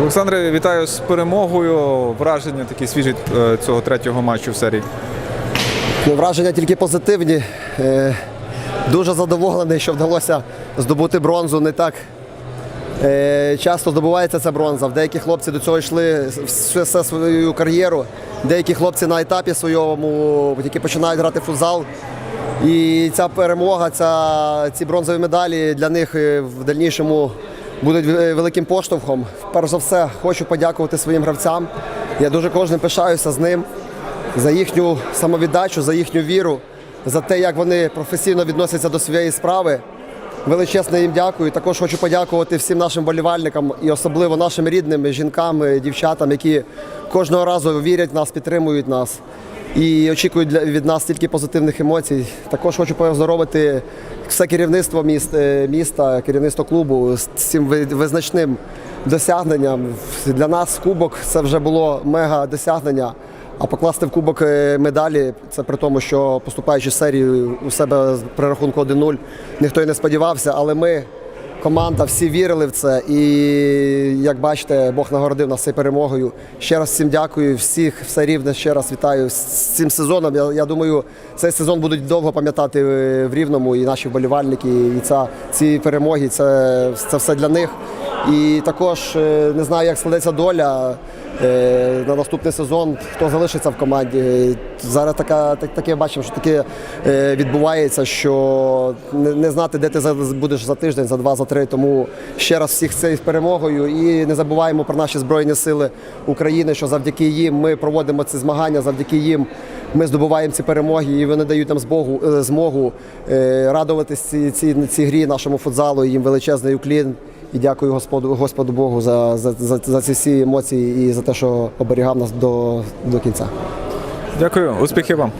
Олександре, вітаю з перемогою. Враження такі свіжі е, цього третього матчу в серії. Ну, Враження тільки позитивні. Е, Дуже задоволений, що вдалося здобути бронзу. Не так е, часто здобувається ця бронза. Деякі хлопці до цього йшли всю свою кар'єру. Деякі хлопці на етапі своєму тільки починають грати в футзал. І ця перемога, ця, ці бронзові медалі для них в дальнішому будуть е, великим поштовхом. Перш за все, хочу подякувати своїм гравцям. Я дуже кожним пишаюся з ним за їхню самовіддачу, за їхню віру, за те, як вони професійно відносяться до своєї справи. Величезно їм дякую. Також хочу подякувати всім нашим болівальникам і особливо нашим рідним жінкам, дівчатам, які кожного разу вірять в нас, підтримують нас і очікують від нас тільки позитивних емоцій. Також хочу поздоровити все керівництво міст, е, міста, керівництво клубу з цим ви- визначним досягненням. Для нас кубок це вже було мега досягнення. А покласти в кубок е, медалі, це при тому, що поступаючи серію у себе при рахунку 1-0, ніхто й не сподівався, але ми, команда, всі вірили в це. І як бачите, Бог нагородив нас цією перемогою. Ще раз всім дякую, всіх все рівне ще раз вітаю з цим сезоном. Я, я думаю, цей сезон будуть довго пам'ятати е, в Рівному і наші вболівальники. І ця, ці перемоги це, це все для них. І також е, не знаю, як складеться доля на наступний сезон, хто залишиться в команді. Е, Зараз така, так, таке бачимо, що таке е, відбувається, що не, не знати, де ти будеш за тиждень, за два, за три. Тому ще раз всіх з перемогою. І не забуваємо про наші Збройні Сили України, що завдяки їм ми проводимо ці змагання, завдяки їм ми здобуваємо ці перемоги, і вони дають нам змогу, е, змогу е, радуватись цій, цій, цій грі нашому футзалу. Їм величезний уклін. І дякую Господу, Господу Богу за, за, за, за ці всі емоції і за те, що оберігав нас до, до кінця. Дякую, успіхів вам.